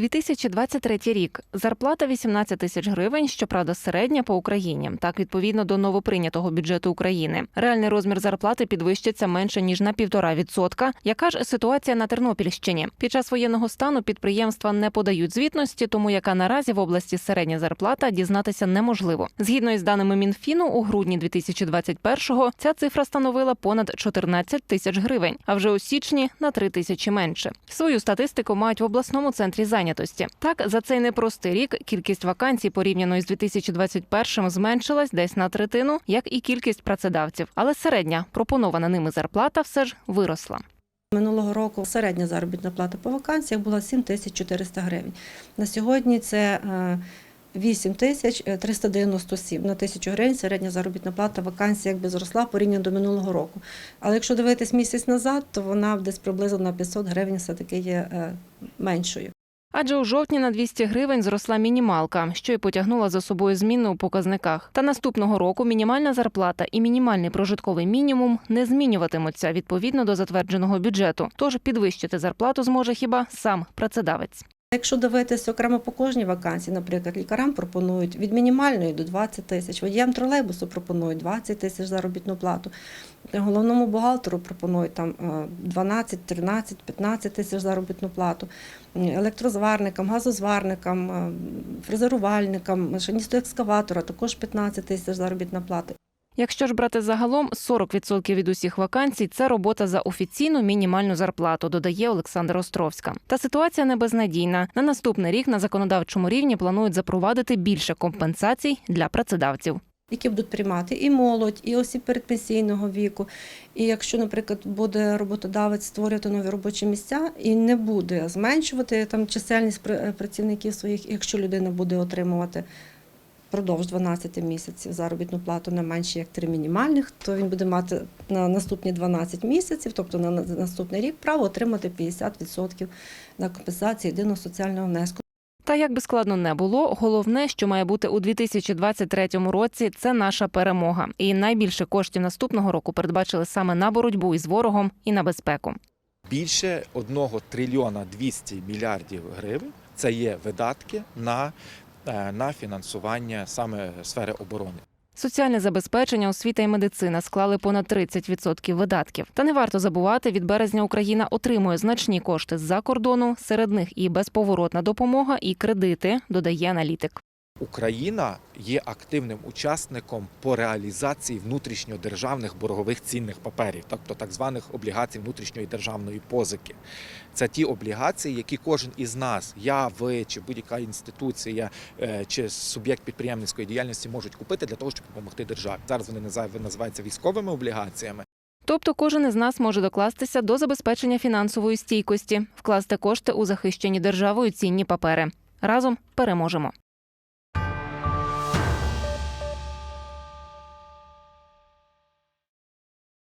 2023 рік. Зарплата 18 тисяч гривень, щоправда, середня по Україні. Так, відповідно до новоприйнятого бюджету України. Реальний розмір зарплати підвищиться менше ніж на півтора відсотка. Яка ж ситуація на Тернопільщині? Під час воєнного стану підприємства не подають звітності, тому яка наразі в області середня зарплата дізнатися неможливо. Згідно із даними Мінфіну, у грудні 2021-го ця цифра становила понад 14 тисяч гривень, а вже у січні на 3 тисячі менше. Свою статистику мають в обласному центрі зайнятості. Так, за цей непростий рік кількість вакансій порівняно із 2021 зменшилась десь на третину, як і кількість працедавців. Але середня пропонована ними зарплата все ж виросла. Минулого року середня заробітна плата по вакансіях була 7400 гривень. На сьогодні це е, 8 тисяч 397 на тисячу гривень середня заробітна плата вакансій якби зросла порівняно до минулого року. Але якщо дивитись місяць назад, то вона десь приблизно на 500 гривень все-таки є е, меншою. Адже у жовтні на 200 гривень зросла мінімалка, що й потягнула за собою зміни у показниках. Та наступного року мінімальна зарплата і мінімальний прожитковий мінімум не змінюватимуться відповідно до затвердженого бюджету. Тож підвищити зарплату зможе хіба сам працедавець. Якщо дивитися окремо по кожній вакансії, наприклад, лікарям пропонують від мінімальної до 20 тисяч, водіям тролейбусу пропонують 20 тисяч заробітну плату, головному бухгалтеру пропонують там е, 12, 13, 15 тисяч заробітну плату, електрозварникам, газозварникам, е, фрезерувальникам, машиністу екскаватора також 15 тисяч заробітна плата. Якщо ж брати загалом, 40% від усіх вакансій це робота за офіційну мінімальну зарплату, додає Олександр Островська. Та ситуація не безнадійна. На наступний рік на законодавчому рівні планують запровадити більше компенсацій для працедавців. які будуть приймати і молодь, і осіб передпенсійного віку. І якщо, наприклад, буде роботодавець створювати нові робочі місця і не буде зменшувати там чисельність пр- працівників своїх, якщо людина буде отримувати впродовж 12 місяців заробітну плату не менше як три мінімальних, то він буде мати на наступні 12 місяців, тобто на на- наступний рік, право отримати 50% на компенсацію єдиного соціального внеску. Та як би складно не було, головне, що має бути у 2023 році, це наша перемога. І найбільше коштів наступного року передбачили саме на боротьбу із ворогом і на безпеку. більше 1 трильйона 200 мільярдів гривень це є видатки на, на фінансування саме сфери оборони. Соціальне забезпечення, освіта і медицина склали понад 30% видатків. Та не варто забувати, від березня Україна отримує значні кошти з-за кордону. Серед них і безповоротна допомога, і кредити, додає аналітик. Україна є активним учасником по реалізації внутрішньодержавних боргових цінних паперів, тобто так званих облігацій внутрішньої державної позики. Це ті облігації, які кожен із нас, я, ви чи будь-яка інституція е, чи суб'єкт підприємницької діяльності можуть купити для того, щоб допомогти державі. Зараз вони назив- називаються військовими облігаціями. Тобто кожен із нас може докластися до забезпечення фінансової стійкості, вкласти кошти у захищені державою цінні папери. Разом переможемо.